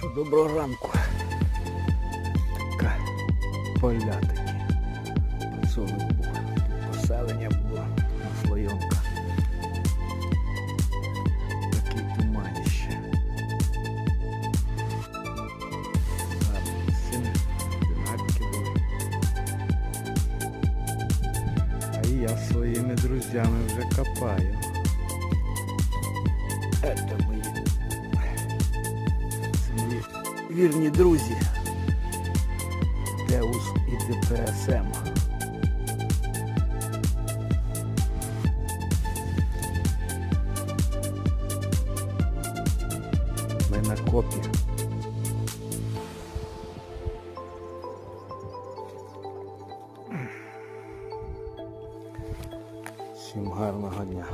що доброго ранку. Поля такі. Подсолнух був. Поселення було на слойонках. Такий туманіще. Сини, динарки були. А і я своїми друзями вже копаю. Это вірні друзі. Деус і ДПСМ. Ми на копі. Всім гарного дня.